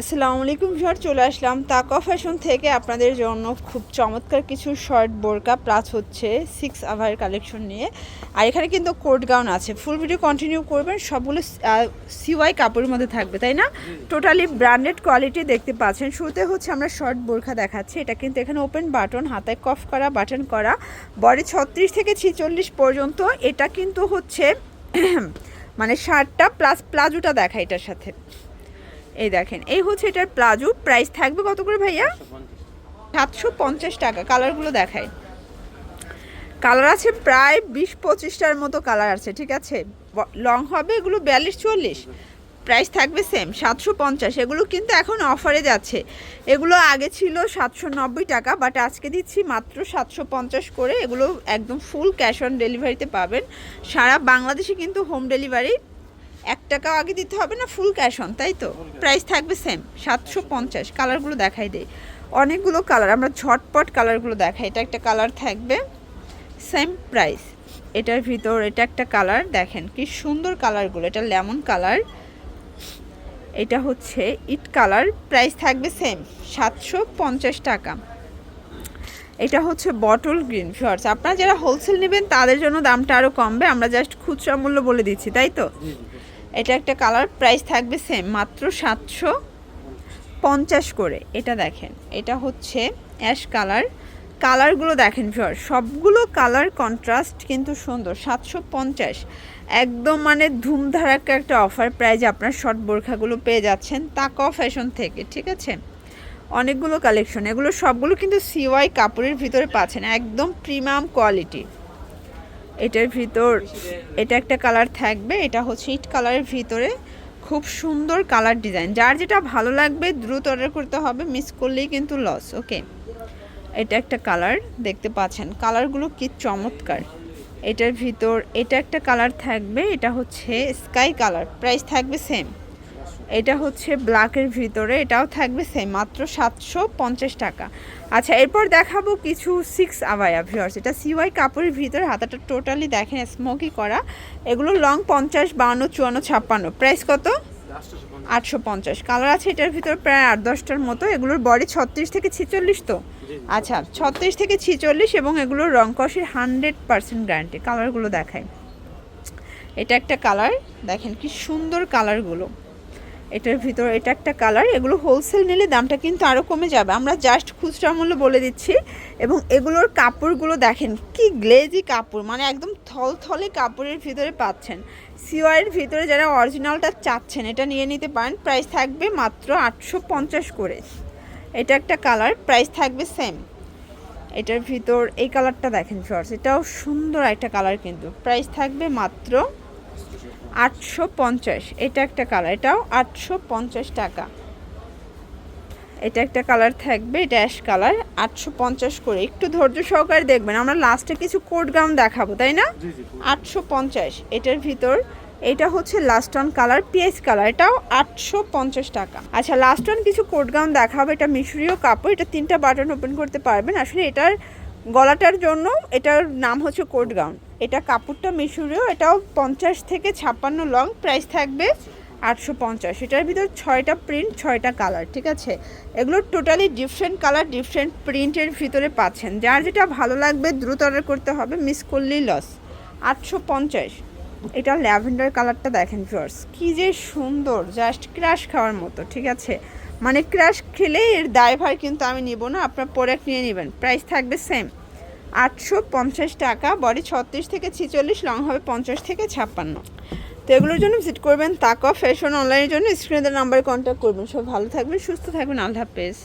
আসসালামু আলাইকুম ভিউয়ার চলে আসলাম তাকা ফ্যাশন থেকে। আপনাদের জন্য খুব চমৎকার কিছু শর্ট, বোরকা, প্লাস হচ্ছে সিক্স আভার কালেকশন নিয়ে। আর এখানে কিন্তু কোট গাউন আছে। ফুল ভিডিও কন্টিনিউ করবেন, সবগুলো সিওয়াই কাপড়ের মধ্যে থাকবে, তাই না? টোটালি ব্র্যান্ডেড কোয়ালিটি দেখতে পাচ্ছেন। শুরুতে হচ্ছে আমরা শর্ট বোরখা দেখাচ্ছি। এটা কিন্তু এখানে ওপেন বাটন হাতায় কফ করা বাটন করা। বডি ছত্রিশ থেকে ছিচল্লিশ পর্যন্ত। এটা কিন্তু হচ্ছে মানে শার্টটা প্লাস প্লাজোটা দেখা এটার সাথে। এই দেখেন, এই হচ্ছে এটার প্লাজো। প্রাইস থাকবে কত করে ভাইয়া? সাতশো পঞ্চাশ টাকা কালারগুলো দেখাই। কালার আছে প্রায় বিশ পঁচিশটার মতো কালার আছে, ঠিক আছে? লং হবে এগুলো বিয়াল্লিশ চুয়াল্লিশ প্রাইস থাকবে সেম সাতশো পঞ্চাশ। এগুলো কিন্তু এখন অফারে যাচ্ছে। এগুলো আগে ছিল সাতশো নব্বই টাকা বাট আজকে দিচ্ছি মাত্র সাতশো পঞ্চাশ করে। এগুলো একদম ফুল ক্যাশ অন ডেলিভারিতে পাবেন। সারা বাংলাদেশে কিন্তু হোম ডেলিভারি এক টাকা আগে দিতে হবে না ফুল ক্যাশ অন তাই তো? প্রাইস থাকবে সেম সাতশো পঞ্চাশ কালারগুলো দেখাই দেয় অনেকগুলো কালার আমরা ঝটপট কালারগুলো দেখাই এটা একটা কালার থাকবে সেম প্রাইস এটার ভিতর এটা একটা কালার দেখেন কি সুন্দর কালারগুলো এটা লেমন কালার এটা হচ্ছে ইট কালার প্রাইস থাকবে সেম সাতশো পঞ্চাশ টাকা। এটা হচ্ছে বটল গ্রিন শর্টস আপনারা যারা হোলসেল নেবেন তাদের জন্য দামটা আরও কমবে আমরা জাস্ট খুচরা মূল্য বলে দিচ্ছি তাই তো? এটা একটা কালার প্রাইস থাকবে সেম মাত্র সাতশো পঞ্চাশ করে। এটা দেখেন, এটা হচ্ছে অ্যাশ কালার কালারগুলো দেখেন ফিওর সবগুলো কালার কন্ট্রাস্ট কিন্তু সুন্দর, সাতশো পঞ্চাশ। একদম মানে ধুমধারাক্কা একটা অফার প্রাইজে আপনার শর্ট বোরখাগুলো পেয়ে যাচ্ছেন তাকাও ফ্যাশন থেকে, ঠিক আছে? অনেকগুলো কালেকশন এগুলো সবগুলো কিন্তু সিওয়াই কাপড়ের ভিতরে পাচ্ছেন, একদম প্রিমিয়াম কোয়ালিটি এটার ভিতর, এটা একটা কালার থাকবে, এটা হচ্ছে ইট কালারের ভিতরে। খুব সুন্দর কালার ডিজাইন যার যেটা ভালো লাগবে, দ্রুত অর্ডার করতে হবে মিস করলেই কিন্তু লস ওকে এটা একটা কালার দেখতে পাচ্ছেন। কালারগুলো কি চমৎকার। এটার ভিতর, এটা একটা কালার থাকবে, এটা হচ্ছে স্কাই কালার প্রাইস থাকবে সেম এটা হচ্ছে ব্ল্যাকের ভিতরে এটাও থাকবে সেম মাত্র সাতশো পঞ্চাশ টাকা। আচ্ছা এরপর দেখাবো কিছু সিক্স আবায়া ভিওর্স এটা সিওয়াই কাপড়ের ভিতরে হাতাটা টোটালি দেখেন স্মোকি করা। এগুলো লং পঞ্চাশ বাউন্ন চুয়ান্ন ছাপ্পান্ন। প্রাইস কত? আটশো পঞ্চাশ। কালার আছে এটার ভিতর প্রায় আট দশটার মতো। এগুলোর বডি ছত্রিশ থেকে ছিচল্লিশ তো? আচ্ছা ছত্রিশ থেকে ছিচল্লিশ এবং এগুলোর রং কষের হান্ড্রেড পার্সেন্ট গ্যারান্টি কালারগুলো দেখায় এটা একটা কালার দেখেন কি সুন্দর কালারগুলো এটার ভিতর, এটা একটা কালার এগুলো হোলসেল নিলে দামটা কিন্তু আরও কমে যাবে। আমরা জাস্ট খুচরা মূল্য বলে দিচ্ছি এবং এগুলোর কাপড়গুলো দেখেন, কি গ্লেজি কাপড় মানে একদম থলথলে কাপড়ের ভিতরে পাচ্ছেন। সিওয়াইয়ের ভিতরে যারা অরিজিনালটা চাচ্ছেন, এটা নিয়ে নিতে পারেন প্রাইস থাকবে মাত্র আটশো পঞ্চাশ করে। এটা একটা কালার প্রাইস থাকবে সেম এটার ভিতর, এই কালারটা দেখেন শর্টস এটাও সুন্দর একটা কালার কিন্তু। প্রাইস থাকবে মাত্র আটশো পঞ্চাশ। এটা একটা কালার এটাও আটশো পঞ্চাশ টাকা। এটা একটা কালার থাকবে এটা অ্যাশ কালার আটশো পঞ্চাশ করে। একটু ধৈর্য সহকারে দেখবেন আমরা লাস্টে কিছু কোট গাউন দেখাবো তাই না? আটশো পঞ্চাশ এটার ভিতর। এটা হচ্ছে last on colour PS colour এটাও আটশো পঞ্চাশ টাকা। আচ্ছা লাস্ট অন কিছু কোট গাউন দেখাবো এটা মিশরীয় কাপড় এটা তিনটা বাটন ওপেন করতে পারবেন। আসলে এটার গলাটার জন্য এটার নাম হচ্ছে কোট গাউন এটা কাপড়টা মিশরীয়, এটাও পঞ্চাশ থেকে ছাপ্পান্ন লং প্রাইস থাকবে আটশো পঞ্চাশ। এটার ভিতর ছয়টা প্রিন্ট ছয়টা কালার ঠিক আছে? এগুলো টোটালি ডিফারেন্ট কালার ডিফারেন্ট প্রিন্টের ভিতরে পাচ্ছেন। যার যেটা ভালো লাগবে, দ্রুত অর্ডার করতে হবে মিস করলেই লস আটশো পঞ্চাশ। এটা ল্যাভেন্ডার কালারটা দেখেন ফিওর্স কি যে সুন্দর জাস্ট ক্রাশ খাওয়ার মতো, ঠিক আছে? মানে ক্রাশ খেলে এর দায়ভার কিন্তু আমি নিব না, আপনার প্রোডাক্ট নিয়ে নেবেন। প্রাইস থাকবে সেম আটশো পঞ্চাশ টাকা, বডি ছত্রিশ থেকে ছিচল্লিশ, লং হবে পঞ্চাশ থেকে ছাপ্পান্ন। তো এগুলোর জন্য ভিজিট করবেন, তাকা ফ্যাশন অনলাইনের জন্য স্ক্রিনের নাম্বারে কন্ট্যাক্ট করবেন। সব ভালো থাকবেন, সুস্থ থাকবেন, আল্লাহ হাফেজ।